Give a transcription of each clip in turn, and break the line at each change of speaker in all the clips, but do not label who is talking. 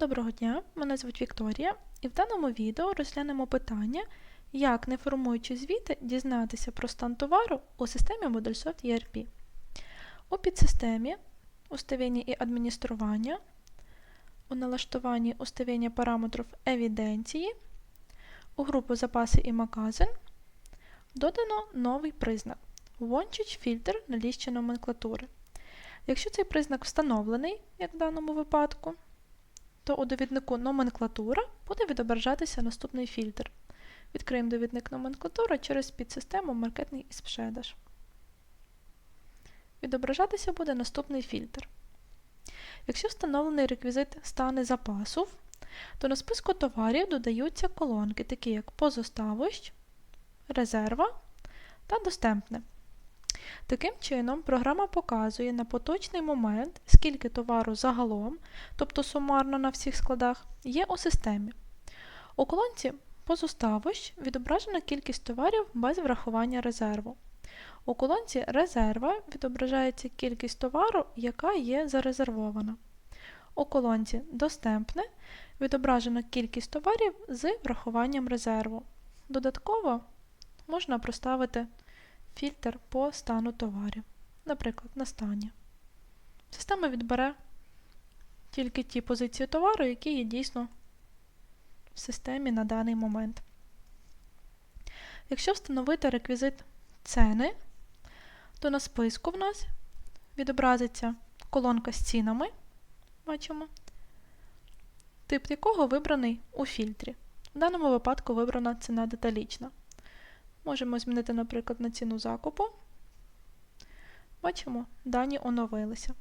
Доброго дня, мене звуть Вікторія, і в даному відео розглянемо питання, як, не формуючи звіти, дізнатися про стан товару у системі ModelSoft ERP. У підсистемі уставління і адміністрування, у налаштуванні уставління параметрів евіденції, у групу запаси і магазин додано новий признак Wanted фільтр на лісті номенклатури. Якщо цей признак встановлений, як в даному випадку, то у довіднику номенклатура буде відображатися наступний фільтр. Відкриємо довідник номенклатура через підсистему маркетний із продаж. Відображатися буде наступний фільтр. Якщо встановлений реквізит стани запасу, то на списку товарів додаються колонки, такі як позоставощ, резерва та достемпне. Таким чином, програма показує на поточний момент, скільки товару загалом, тобто сумарно на всіх складах, є у системі. У колонці позоставощ відображена кількість товарів без врахування резерву. У колонці резерва відображається кількість товару, яка є зарезервована. У колонці достемпне відображена кількість товарів з врахуванням резерву. Додатково можна проставити фільтр по стану товарів, наприклад, на стані. Система відбере тільки ті позиції товару, які є дійсно в системі на даний момент. Якщо встановити реквізит ціни, то на списку в нас відобразиться колонка з цінами, бачимо, тип якого вибраний у фільтрі. В даному випадку вибрана ціна деталічна. Можемо змінити, наприклад, на ціну закупу. Бачимо, дані оновилися.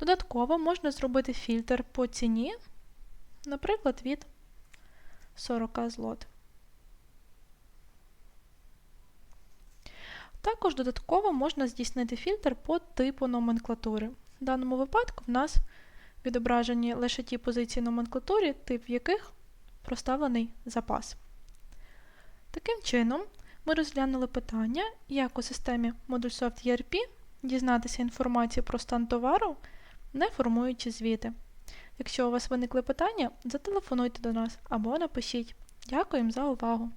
Додатково можна зробити фільтр по ціні, наприклад, від 40 злот. Також додатково можна здійснити фільтр по типу номенклатури. В даному випадку в нас відображені лише ті позиції номенклатури, тип яких проставлений запас. Таким чином, ми розглянули питання, як у системі ModulSoft ERP дізнатися інформацію про стан товару, не формуючи звіти. Якщо у вас виникли питання, зателефонуйте до нас або напишіть. Дякуємо за увагу!